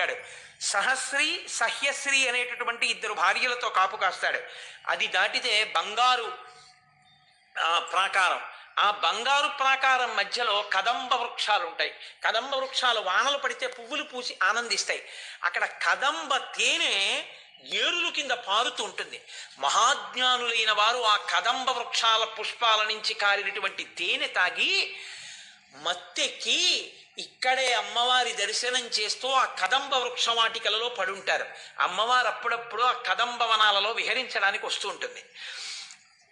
ఉంటాడు సహశ్రీ సహ్యశ్రీ అనేటటువంటి ఇద్దరు భార్యలతో కాపు కాస్తాడు. అది దాటితే బంగారు ప్రాకారం. ఆ బంగారు ప్రాకారం మధ్యలో కదంబ వృక్షాలు ఉంటాయి కదంబ వృక్షాలు వానలు పడితే పువ్వులు పూసి ఆనందిస్తాయి. అక్కడ కదంబ తేనె ఏరులు కింద పారుతూ ఉంటుంది. మహాజ్ఞానులైన వారు ఆ కదంబ వృక్షాల పుష్పాల నుంచి కారినటువంటి తేనె తాగి మత్తెక్కి ఇక్కడే అమ్మవారి దర్శనం చేస్తూ ఆ కదంబ వృక్షవాటికలలో పడుంటారు. అమ్మవారు అప్పుడప్పుడు ఆ కదంబ వనాలలో విహరించడానికి వస్తూ ఉంటుంది.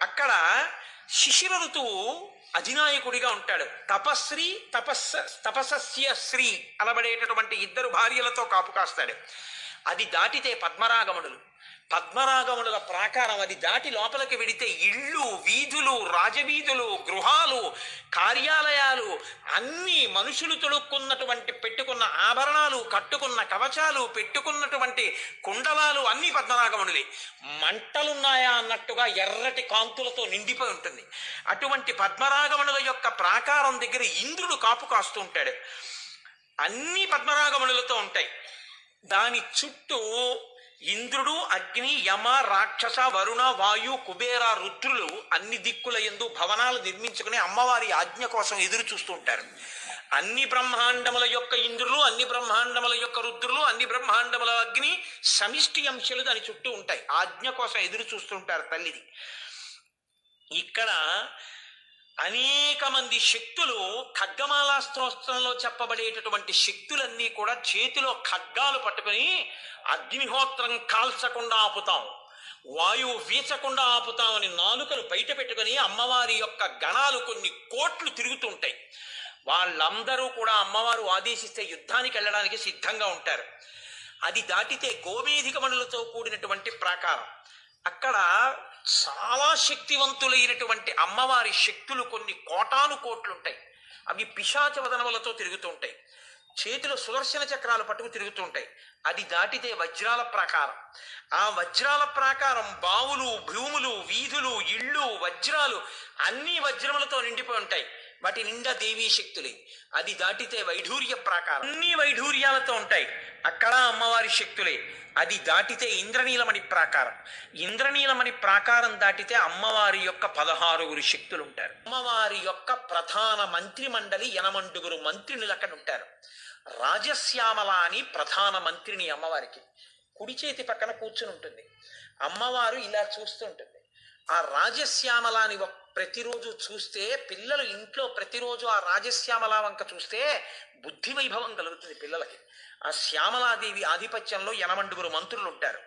అక్కడ శిశిర ఋతువు అధినాయకుడిగా ఉంటాడు. తపశ్రీ తపస్స తపసస్య శ్రీ అనబడేటటువంటి ఇద్దరు భార్యలతో కాపు కాస్తాడు. అది దాటితే పద్మరాగముడులు పద్మరాగముల ప్రాకారం అది దాటి లోపలికి వెడితే ఇళ్ళు వీధులు రాజవీధులు గృహాలు కార్యాలయాలు అన్నీ మనుషులు తొడుక్కున్నటువంటి పెట్టుకున్న ఆభరణాలు కట్టుకున్న కవచాలు పెట్టుకున్నటువంటి కుండలాలు అన్ని పద్మనాగమునులే మంటలున్నాయా అన్నట్టుగా ఎర్రటి కాంతులతో నిండిపోయి ఉంటుంది. అటువంటి పద్మరాగమునుల యొక్క ప్రాకారం దగ్గర ఇంద్రుడు కాపు కాస్తూ ఉంటాడు. అన్ని పద్మరాగమునులతో ఉంటాయి. దాని చుట్టూ ఇంద్రుడు అగ్ని యమ రాక్షస వరుణ వాయు కుబేర రుద్రులు అన్ని దిక్కుల ఎందు భవనాలు నిర్మించుకుని అమ్మవారి ఆజ్ఞ కోసం ఎదురు చూస్తుంటారు అన్ని బ్రహ్మాండముల యొక్క ఇంద్రులు అన్ని బ్రహ్మాండముల యొక్క రుద్రులు అన్ని బ్రహ్మాండముల అగ్ని సమిష్టి అంశాలు దాని చుట్టూ ఉంటాయి. ఆజ్ఞ కోసం ఎదురు చూస్తుంటారు తల్లిది. ఇక్కడ అనేక మంది శక్తులు ఖడ్గమాలా స్తోత్రంలో చెప్పబడేటటువంటి శక్తులన్నీ కూడా చేతిలో ఖడ్గాలు పట్టుకుని అగ్నిహోత్రం కాల్చకుండా ఆపుతాం. వాయువు వీచకుండా ఆపుతామని నాలుకలు బయట పెట్టుకుని అమ్మవారి యొక్క గణాలు కొన్ని కోట్లు తిరుగుతుంటాయి. వాళ్ళందరూ కూడా అమ్మవారు ఆదేశిస్తే యుద్ధానికి వెళ్ళడానికి సిద్ధంగా ఉంటారు. అది దాటితే గోమేధికమణులతో కూడినటువంటి ప్రాకారం. అక్కడ చాలా శక్తివంతులైనటువంటి అమ్మవారి శక్తులు కొన్ని కోటాను కోట్లు ఉంటాయి అవి పిశాచ వదనములతో తిరుగుతూ ఉంటాయి. చేతిలో సుదర్శన చక్రాలు పట్టుకు తిరుగుతూ ఉంటాయి. అది దాటితే వజ్రాల ప్రాకారం. ఆ వజ్రాల ప్రాకారం బావులు భూములు వీధులు ఇళ్ళు వజ్రాలు అన్ని వజ్రములతో నిండిపోయి ఉంటాయి. వాటి నిండా దేవీ శక్తులే. అది దాటితే వైఢూర్య ప్రాకారం. అన్ని వైఢూర్యాలతో ఉంటాయి. అక్కడ అమ్మవారి శక్తులే. అది దాటితే ఇంద్రనీలమణి ప్రాకారం. ఇంద్రనీలమణి ప్రాకారం దాటితే అమ్మవారి యొక్క పదహారుగురు శక్తులు ఉంటారు అమ్మవారి యొక్క ప్రధాన మంత్రి మండలి ఎనమండుగురు మంత్రినులు అక్కడ ఉంటారు. రాజశ్యామల అని ప్రధాన మంత్రిని అమ్మవారికి. కుడి చేతి పక్కన కూర్చుని ఉంటుంది. అమ్మవారు ఇలా చూస్తుంటుంది ఆ రాజశ్యామలాని ప్రతిరోజు చూస్తే పిల్లలు ఇంట్లో ప్రతిరోజు ఆ రాజశ్యామల వంక చూస్తే బుద్ధి వైభవం కలుగుతుంది పిల్లలకి. ఆ శ్యామలాదేవి ఆధిపత్యంలో ఎనమండుగురు మంత్రులు ఉంటారు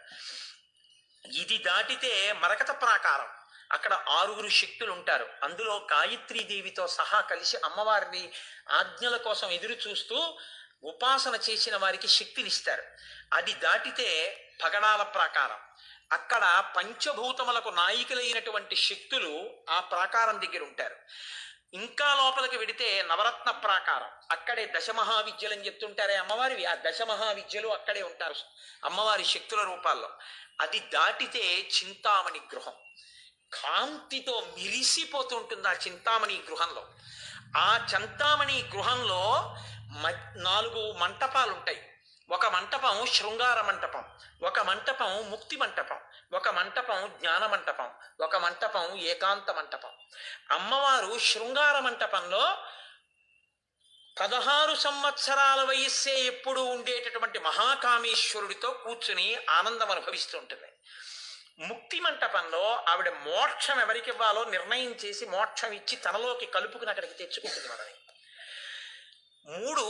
ఇది దాటితే మరకత ప్రాకారం. అక్కడ ఆరుగురు శక్తులు ఉంటారు అందులో గాయత్రీ దేవితో సహా కలిసి అమ్మవారిని ఆజ్ఞల కోసం ఎదురు చూస్తూ ఉపాసన చేసిన వారికి శక్తినిస్తారు. అది దాటితే పగడాల ప్రాకారం. అక్కడ పంచభూతములకు నాయికలైనటువంటి శక్తులు ఆ ప్రాకారం దగ్గర ఉంటారు. ఇంకా లోపలికి వెడితే నవరత్న ప్రాకారం. అక్కడే దశమహావిద్యలు అని చెప్తుంటారే అమ్మవారివి. ఆ దశమహావిద్యలు అక్కడే ఉంటారు అమ్మవారి శక్తుల రూపాల్లో. అది దాటితే చింతామణి గృహం. కాంతితో మిరిసిపోతుంటుంది ఆ చింతామణి గృహంలో. ఆ చింతామణి గృహంలో మ- నాలుగు మంటపాలు ఉంటాయి ఒక మంటపం శృంగార మంటపం ఒక మంటపం ముక్తి మంటపం ఒక మంటపం జ్ఞాన మంటపం ఒక మంటపం ఏకాంత మంటపం. అమ్మవారు శృంగార మంటపంలో పదహారు సంవత్సరాల వయస్సే ఎప్పుడు ఉండేటటువంటి మహాకామేశ్వరుడితో కూర్చుని ఆనందం అనుభవిస్తూ ఉంటుంది. ముక్తి మంటపంలో ఆవిడ మోక్షం ఎవరికి ఇవ్వాలో నిర్ణయం చేసి మోక్షం ఇచ్చి తనలోకి కలుపుకుని అక్కడికి తెచ్చుకుంటుంది మనని మూడు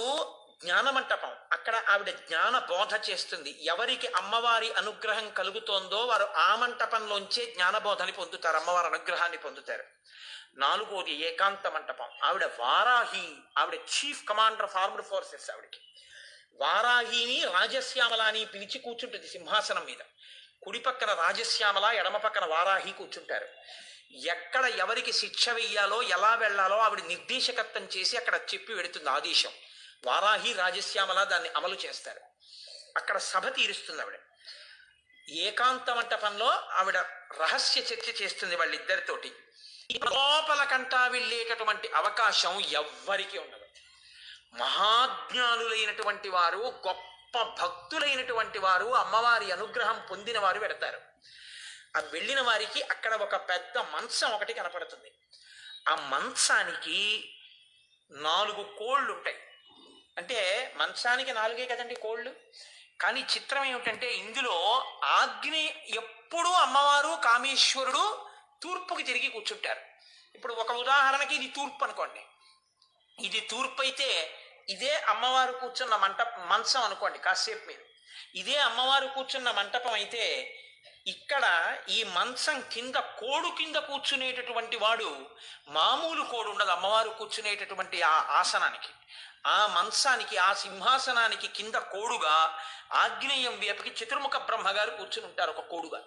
జ్ఞానమంటపం. అక్కడ ఆవిడ జ్ఞాన బోధ చేస్తుంది. ఎవరికి అమ్మవారి అనుగ్రహం కలుగుతోందో వారు ఆ మంటపంలోంచే జ్ఞానబోధని పొందుతారు అమ్మవారి అనుగ్రహాన్ని పొందుతారు. నాలుగోది ఏకాంత మంటపం. ఆవిడ వారాహి ఆవిడ chief commander of armed forces ఆవిడకి. వారాహిని రాజశ్యామల అని పిలిచి కూర్చుంటుంది సింహాసనం మీద. కుడి పక్కన రాజశ్యామల ఎడమ పక్కన వారాహి కూర్చుంటారు. ఎక్కడ ఎవరికి శిక్ష వెయ్యాలో ఎలా వెళ్ళాలో ఆవిడ నిర్దేశకత్వం చేసి అక్కడ చెప్పి వెడుతుంది ఆదేశం. వారాహి రాజశ్యామల దాన్ని అమలు చేస్తారు. అక్కడ సభ తీరుస్తుంది ఆవిడ. ఏకాంత మంటపంలో ఆవిడ రహస్య చర్చ చేస్తుంది వాళ్ళిద్దరితోటి. లోపల కంటా వెళ్ళేటటువంటి అవకాశం ఎవ్వరికీ ఉండదు. మహాజ్ఞానులైనటువంటి వారు గొప్ప గొప్ప భక్తులైనటువంటి వారు అమ్మవారి అనుగ్రహం పొందిన వారు పెడతారు. ఆ వెళ్ళిన వారికి అక్కడ ఒక పెద్ద మంచం ఒకటి కనపడుతుంది. ఆ మంచానికి నాలుగు కోళ్ళు ఉంటాయి అంటే మంచానికి నాలుగే కదండి కోళ్ళు. కానీ చిత్రం ఏమిటంటే ఇందులో ఆగ్ని ఎప్పుడూ అమ్మవారు కామేశ్వరుడు తూర్పుకి తిరిగి కూర్చుంటారు. ఇప్పుడు ఒక ఉదాహరణకి ఇది తూర్పు అనుకోండి. ఇది తూర్పు అయితే ఇదే అమ్మవారు కూర్చున్న మంటప మంచం అనుకోండి కాసేపు మీరు. ఇదే అమ్మవారు కూర్చున్న మంటపం అయితే ఇక్కడ ఈ మంచం కింద కోడు కింద కూర్చునేటటువంటి వాడు మామూలు కోడు ఉండదు. అమ్మవారు కూర్చునేటటువంటి ఆ ఆసనానికి. ఆ మంచానికి ఆ సింహాసనానికి కింద కోడుగా ఆగ్నేయం వేపకి చతుర్ముఖ బ్రహ్మగారు కూర్చుని ఉంటారు ఒక కోడుగా.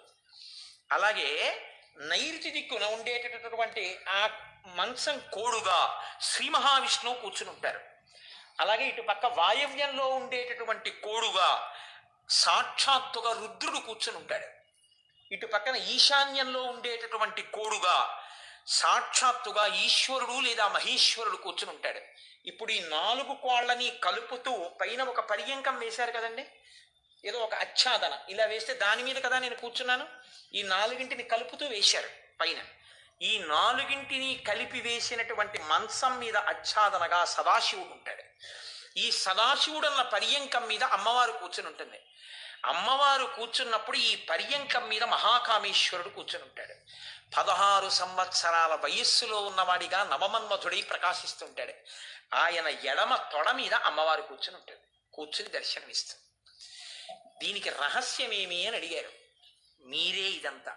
అలాగే నైరుతి దిక్కున ఉండేటటువంటి ఆ మంచం కోడుగా శ్రీ మహావిష్ణువు కూర్చుని ఉంటారు. అలాగే ఇటు పక్క వాయవ్యంలో ఉండేటటువంటి కోడుగా సాక్షాత్తుగా రుద్రుడు కూర్చుని ఉంటాడు. ఇటు పక్కన ఈశాన్యంలో ఉండేటటువంటి కోడుగా సాక్షాత్తుగా ఈశ్వరుడు లేదా మహేశ్వరుడు కూర్చుని ఉంటాడు. ఇప్పుడు ఈ నాలుగు కోళ్ళని కలుపుతూ పైన ఒక పర్యంకం వేశారు కదండి? ఏదో ఒక అచ్చాదన ఇలా వేస్తే దాని మీద కదా నేను కూర్చున్నాను? ఈ నాలుగింటిని కలుపుతూ వేశారు పైన. ఈ నాలుగింటిని కలిపి వేసినటువంటి మంచం మీద అచ్ఛాదనగా సదాశివుడు ఉంటాడు. ఈ సదాశివుడు అన్న పర్యంకం మీద అమ్మవారు కూర్చుని ఉంటుంది. అమ్మవారు కూర్చున్నప్పుడు ఈ పర్యంకం మీద మహాకామేశ్వరుడు కూర్చుని ఉంటాడు. పదహారు సంవత్సరాల వయస్సులో ఉన్నవాడిగా నవమన్మధుడై ప్రకాశిస్తుంటాడు. ఆయన ఎడమ తొడ మీద అమ్మవారు కూర్చుని ఉంటుంది కూర్చుని దర్శనమిస్తుంది. దీనికి రహస్యమేమి అని అడిగారు. మీరే ఇదంతా.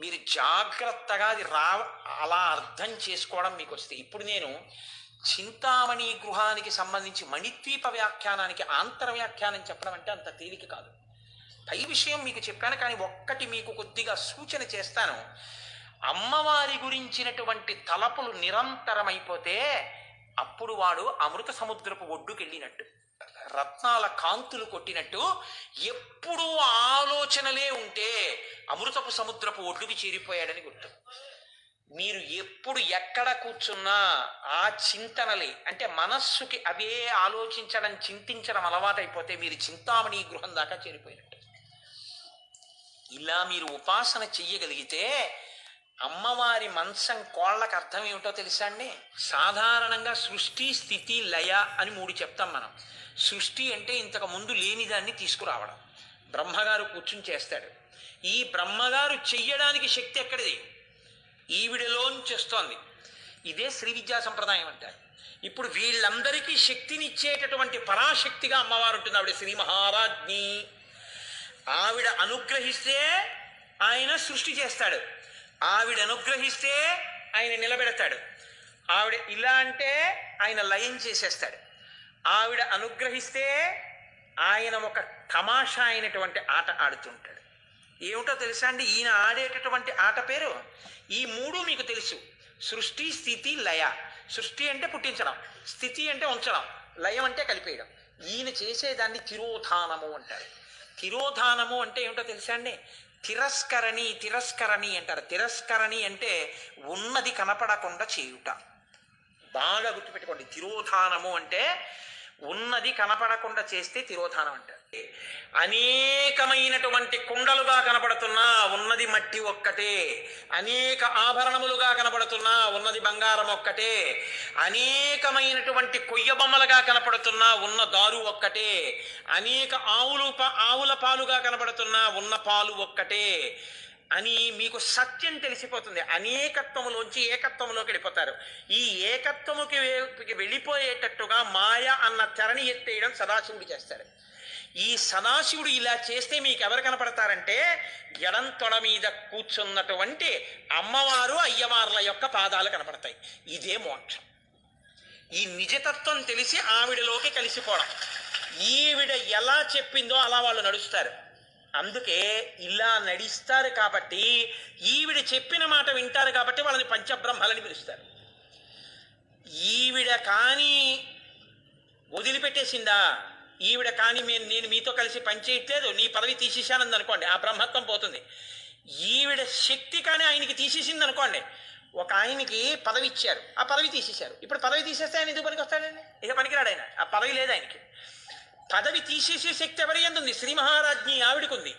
మీరు జాగ్రత్తగా అది రా అలా అర్థం చేసుకోవడం మీకు వస్తే ఇప్పుడు నేను చింతామణి గృహానికి సంబంధించి మణిద్వీప వ్యాఖ్యానానికి ఆంతర వ్యాఖ్యానం చెప్పడం అంటే అంత తేలిక కాదు. పై విషయం మీకు చెప్పాను కానీ ఒక్కటి మీకు కొద్దిగా సూచన చేస్తాను. అమ్మవారి గురించినటువంటి తలపులు నిరంతరమైపోతే అప్పుడు వాడు అమృత సముద్రపు ఒడ్డుకెళ్ళినట్టు రత్నాల కాంతులు కొట్టినట్టు ఎప్పుడూ ఆలోచనలే ఉంటే అమృతపు సముద్రపు ఒడ్డుకి చేరిపోయాడని గుర్తు. మీరు ఎప్పుడు ఎక్కడ కూర్చున్నా ఆ చింతనలే అంటే మనస్సుకి అవే ఆలోచించడం చింతించడం అలవాటైపోతే మీరు చింతామణి గృహం దాకా చేరిపోయినట్టు. ఇలా మీరు ఉపాసన చెయ్యగలిగితే అమ్మవారి మంచం కోళ్ళకు అర్థం ఏమిటో తెలుసా అండి? సాధారణంగా సృష్టి స్థితి లయ అని మూడు చెప్తాం మనం. సృష్టి అంటే ఇంతకు ముందు లేనిదాన్ని తీసుకురావడం. బ్రహ్మగారు కూర్చుని చేస్తాడు. ఈ బ్రహ్మగారు చెయ్యడానికి శక్తి ఎక్కడిది? ఈవిడలోంచి వస్తోంది ఇదే శ్రీ విద్యా సంప్రదాయం అంటారు. ఇప్పుడు వీళ్ళందరికీ శక్తినిచ్చేటటువంటి పరాశక్తిగా అమ్మవారు ఉంటుంది ఆవిడ శ్రీ మహారాజ్ఞి ఆవిడ అనుగ్రహిస్తే ఆయన సృష్టి చేస్తాడు. ఆవిడ అనుగ్రహిస్తే ఆయన నిలబెడతాడు. ఆవిడ ఇలా అంటే ఆయన లయం చేసేస్తాడు. ఆవిడ అనుగ్రహిస్తే ఆయన ఒక తమాషా అయినటువంటి ఆట ఆడుతుంటాడు. ఏమిటో తెలుసా అండి? ఈయన ఆడేటటువంటి ఆట పేరు? ఈ మూడు మీకు తెలుసు. సృష్టి స్థితి లయ. సృష్టి అంటే పుట్టించడం. స్థితి అంటే ఉంచడం. లయం అంటే కలిపేయడం. ఈయన చేసేదాన్ని తిరోధానము అంటారు. తిరోధానము అంటే ఏమిటో తెలుసా అండి? తిరస్కరణి తిరస్కరణి అంటారు. తిరస్కరణి అంటే ఉన్నది కనపడకుండా చేయుట. బాగా గుర్తుపెట్టుకోండి. తిరోధానము అంటే ఉన్నది కనపడకుండా చేస్తే తిరోధానం అంటారు. అనేకమైనటువంటి కుండలుగా కనపడుతున్నా ఉన్నది మట్టి ఒక్కటే. అనేక ఆభరణములుగా కనపడుతున్నా ఉన్నది బంగారం ఒక్కటే. అనేకమైనటువంటి కొయ్య బొమ్మలుగా కనపడుతున్నా ఉన్న దారు ఒక్కటే. అనేక ఆవులు ఆవుల పాలుగా కనపడుతున్నా ఉన్న పాలు ఒక్కటే. అని మీకు సత్యం తెలిసిపోతుంది. అనేకత్వములోంచి ఏకత్వంలోకి వెళ్ళిపోతారు. ఈ ఏకత్వముకి వెళ్ళిపోయేటట్టుగా మాయ అన్న తెరని ఎత్తేయడం సదాశివుడు చేస్తాడు. ఈ సదాశివుడు ఇలా చేస్తే మీకు ఎవరు కనపడతారంటే ఎడంతొడ మీద కూర్చున్నటువంటి అమ్మవారు అయ్యవార్ల యొక్క పాదాలు కనపడతాయి. ఇదే మోక్షం. ఈ నిజతత్వం తెలిసి ఆవిడలోకి కలిసిపోవడం. ఈవిడ ఎలా చెప్పిందో అలా వాళ్ళు నడుస్తారు. అందుకే ఇలా నడిస్తారు కాబట్టి ఈవిడ చెప్పిన మాట వింటారు కాబట్టి వాళ్ళని పంచబ్రహ్మలని పిలుస్తారు. ఈవిడ కానీ వదిలిపెట్టేసిందా? ఈవిడ కానీ మేము నేను మీతో కలిసి పనిచేయట్లేదు నీ పదవి తీసేశానంది అనుకోండి ఆ బ్రహ్మత్వం పోతుంది. ఈవిడ శక్తి కానీ ఆయనకి తీసేసింది అనుకోండి ఒక ఆయనకి పదవి ఇచ్చారు ఆ పదవి తీసేశారు. ఇప్పుడు పదవి తీసేస్తే ఆయన ఎందుకు పనికి వస్తాడండి? ఇక పనికిరాడు ఆయన ఆ పదవి లేదు ఆయనకి. పదవి తీసేసే శక్తి ఎవరి ఉంది? శ్రీ మహారాజ్ని ఆవిడకుంది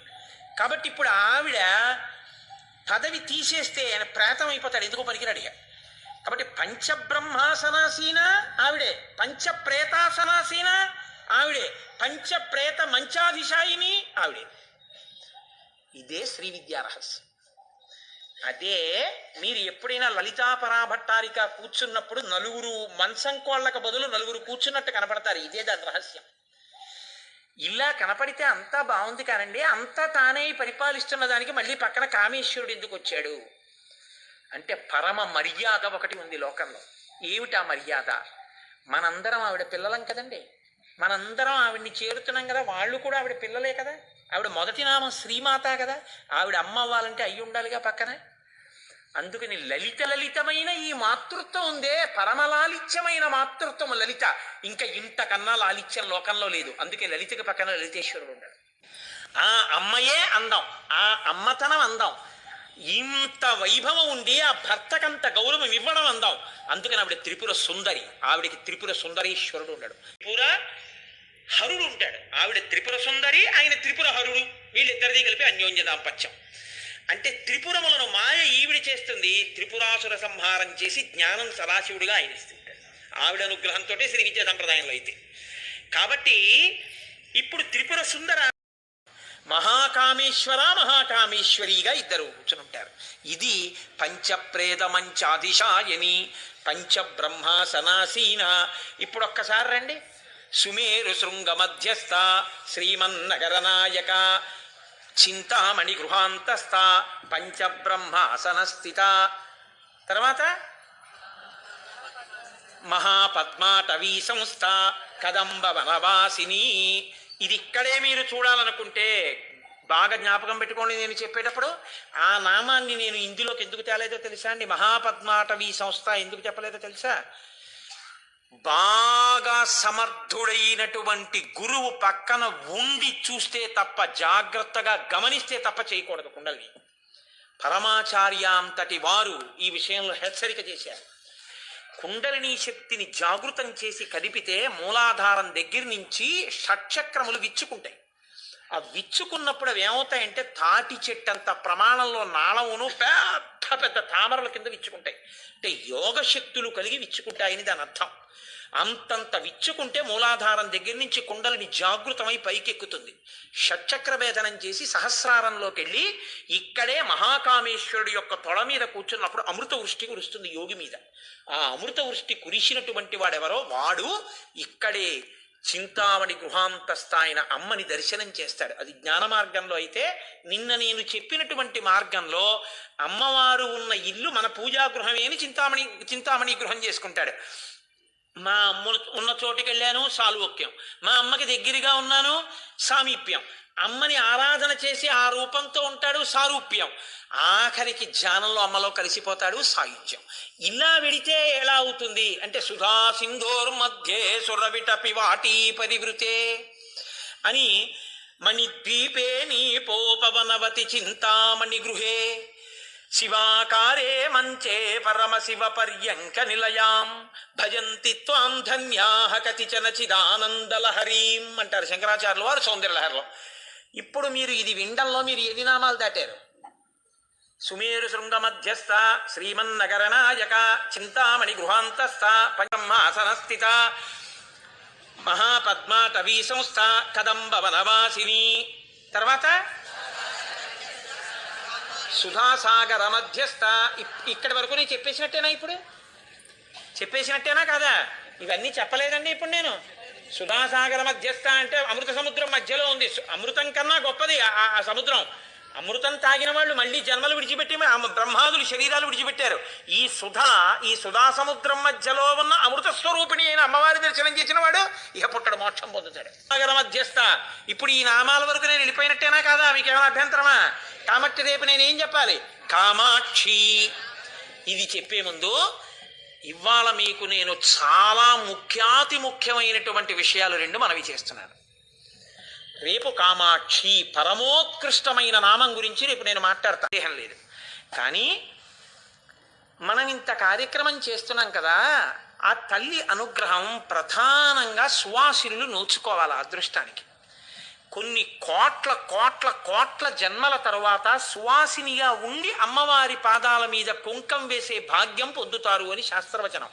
కాబట్టి ఇప్పుడు ఆవిడ పదవి తీసేస్తే ఆయన ప్రాతం అయిపోతాడు ఎందుకు పనికిరాడు ఇక? కాబట్టి పంచబ్రహ్మాసనాసీన ఆవిడే పంచప్రేతాసనాసీన ఆవిడే పంచప్రేత మంచాధిశాయిని ఆవిడే. ఇదే శ్రీ విద్యా రహస్యం. అదే మీరు ఎప్పుడైనా లలితా పరాభట్టారిక కూర్చున్నప్పుడు నలుగురు మంచం కోళ్ళకు బదులు నలుగురు కూర్చున్నట్టు కనపడతారు. ఇదే దాని రహస్యం. ఇలా కనపడితే అంతా బాగుంది కానండి అంతా తానే పరిపాలిస్తున్న దానికి మళ్ళీ పక్కన కామేశ్వరుడు ఎందుకు వచ్చాడు? అంటే పరమ మర్యాద ఒకటి ఉంది లోకంలో. ఏమిటా మర్యాద? మనందరం ఆవిడ పిల్లలం కదండి. మనందరం ఆవిడ్ని చేరుతున్నాం కదా వాళ్ళు కూడా ఆవిడ పిల్లలే కదా. ఆవిడ మొదటి నామం శ్రీమాత కదా. ఆవిడ అమ్మ అవ్వాలంటే అయ్యి ఉండాలిగా పక్కన. అందుకని లలిత లలితమైన ఈ మాతృత్వం ఉందే పరమలాలిత్యమైన మాతృత్వం లలిత. ఇంకా ఇంతకన్నా లాలిత్యం లోకంలో లేదు. అందుకే లలితకి పక్కన లలితేశ్వరుడు ఉన్నాడు ఆ అమ్మయే అందం ఆ అమ్మతనం అందం. ఇంత వైభవం ఉండి ఆ భర్తకంత గౌరవం ఇవ్వడం అందాం. అందుకని ఆవిడ త్రిపుర సుందరి ఆవిడకి త్రిపుర సుందరీశ్వరుడు ఉన్నాడు. త్రిపుర హరుడు ఉంటాడు. ఆవిడ త్రిపుర సుందరి ఆయన త్రిపుర హరుడు. వీళ్ళిద్దరిది కలిపి అన్యోన్య దాంపత్యం. అంటే త్రిపురములను మాయ ఈవిడ చేస్తుంది. త్రిపురాసుర సంహారం చేసి జ్ఞానం సదాశివుడిగా ఆయన ఇస్తుంటాడు. ఆవిడ అనుగ్రహంతో శ్రీ విద్యా సంప్రదాయంలో అయితే. కాబట్టి ఇప్పుడు త్రిపుర సుందర మహాకామేశ్వర మహాకామేశ్వరిగా ఇద్దరు కూర్చునుంటారు ఇది పంచప్రేత మంచాదిశాయని పంచబ్రహ్మాసనాసీన. ఇప్పుడు ఒక్కసారి రండి. సుమేరు శృంగ మధ్యస్థ శ్రీమన్నగర నాయక చింతామణి గృహాంతస్థ పంచబ్రహ్మాసనస్థిత తర్వాత మహాపద్మాటవీ సంస్థ కదంబ వనవాసిని ఇది ఇక్కడే మీరు చూడాలనుకుంటే బాగా జ్ఞాపకం పెట్టుకోండి నేను చెప్పేటప్పుడు. ఆ నామాన్ని నేను ఇందులోకి ఎందుకు తేలేదో తెలుసా అండి? మహాపద్మాటవీ సంస్థ ఎందుకు చెప్పలేదో తెలుసా? బాగా సమర్థుడైనటువంటి గురువు పక్కన ఉండి చూస్తే తప్ప జాగ్రత్తగా గమనిస్తే తప్ప చేయకూడదు కుండలి పరమాచార్య అంతటి వారు ఈ విషయంలో హెచ్చరిక చేశారు. కుండలిని శక్తిని జాగృతం చేసి కదిపితే మూలాధారం దగ్గర నుంచి షట్చక్రములు విచ్చుకుంటాయి. ఆ విచ్చుకున్నప్పుడు అవి ఏమవుతాయంటే తాటి చెట్టు అంత ప్రమాణంలో నాళమును పెద్ద పెద్ద తామరల కింద విచ్చుకుంటాయి. అంటే యోగ శక్తులు కలిగి విచ్చుకుంటాయని దాని అర్థం. అంతంత విచ్చుకుంటే మూలాధారం దగ్గర నుంచి కుండలిని జాగృతమై పైకెక్కుతుంది. షట్చక్ర భేదనం చేసి సహస్రారంలోకి వెళ్ళి ఇక్కడే మహాకామేశ్వరుడు యొక్క తొడ మీద కూర్చున్నప్పుడు అమృత వృష్టి కురుస్తుంది యోగి మీద. ఆ అమృత వృష్టి కురిసినటువంటి వాడెవరో వాడు ఇక్కడే చింతామణి గుహాంతస్థ ఆయన అమ్మని దర్శనం చేస్తాడు. అది జ్ఞాన మార్గంలో అయితే నిన్న నేను చెప్పినటువంటి మార్గంలో అమ్మవారు ఉన్న ఇల్లు మన పూజా గృహమే అని చింతామణి చింతామణి గృహం చేసుకుంటాడు. మా అమ్మ ఉన్న చోటుకి వెళ్ళాను సాలువక్యం మా అమ్మకి దగ్గరగా ఉన్నాను సామీప్యం. అమ్మని ఆరాధన చేసి ఆ రూపంతో ఉంటాడు సారూప్యం. ఆఖరికి ధ్యానంలో అమ్మలో కలిసిపోతాడు సాయుధ్యం. ఇలా విడితే ఎలా అవుతుంది? అంటే సుధా సింధోర్ మధ్యే సురవిటపి వాటి పరివృతే అని మణిద్వీపే నీపోపవనవతి చింతామణి గృహే. శివాకారే మంచే పరమశివ పర్యంక నిలయాం. భజంతి త్వాం ధన్యాహ కతిచన చిదానందలహరీం అంటారు శంకరాచార్యులు వారు సౌందర్యలహరిలో. ఇప్పుడు మీరు ఇది వినడంలో మీరు ఏది నామాలు దాటారు? సుమేరు శృంగ మధ్యస్థ శ్రీమన్నగర నాయక చింతామణి గృహాంతస్థ పంచమాసనస్థిత మహాపద్మాటవీ సంస్థ కదంబ వనవాసిని. తర్వాత? సుధాసాగర మధ్యస్థ. ఇక్కడి వరకు నేను చెప్పేసినట్టేనా ఇప్పుడు? చెప్పేసినట్టేనా కాదా? ఇవన్నీ చెప్పలేదండి ఇప్పుడు నేను. సుధాసాగర మధ్యస్థ అంటే అమృత సముద్రం మధ్యలో ఉంది. అమృతం కన్నా గొప్పది ఆ- సముద్రం. అమృతం తాగిన వాళ్ళు మళ్ళీ జన్మలు విడిచిపెట్టి ఆ బ్రహ్మాదులు శరీరాలు విడిచిపెట్టారు. ఈ సుధ ఈ సుధా సముద్రం మధ్యలో ఉన్న అమృత స్వరూపిణి అయిన అమ్మవారి దర్శనం చేసిన వాడు ఇక పుట్టడు మోక్షం పొందుతాడు. సాగర మధ్యస్థ. ఇప్పుడు ఈ నామాల వరకు నేను వెళ్ళిపోయినట్టేనా కాదా? మీకు ఏమైనా అభ్యంతరమా? కాబట్టి రేపు నేనేం చెప్పాలి? కామాక్షి. ఇది చెప్పే ముందు ఇవాళ మీకు నేను చాలా ముఖ్యాతి ముఖ్యమైనటువంటి విషయాలు రెండు మనవి చేస్తున్నాను. రేపు కామాక్షి పరమోత్కృష్టమైన నామం గురించి రేపు నేను మాట్లాడతా. దేహం లేదు. కానీ మనం ఇంత కార్యక్రమం చేస్తున్నాం కదా ఆ తల్లి అనుగ్రహం ప్రధానంగా సువాసినులు నోచుకోవాలి అదృష్టానికి. కొన్ని కోట్ల కోట్ల కోట్ల జన్మల తరువాత సువాసినిగా ఉండి అమ్మవారి పాదాల మీద కుంకం వేసే భాగ్యం పొందుతారు అని శాస్త్రవచనం.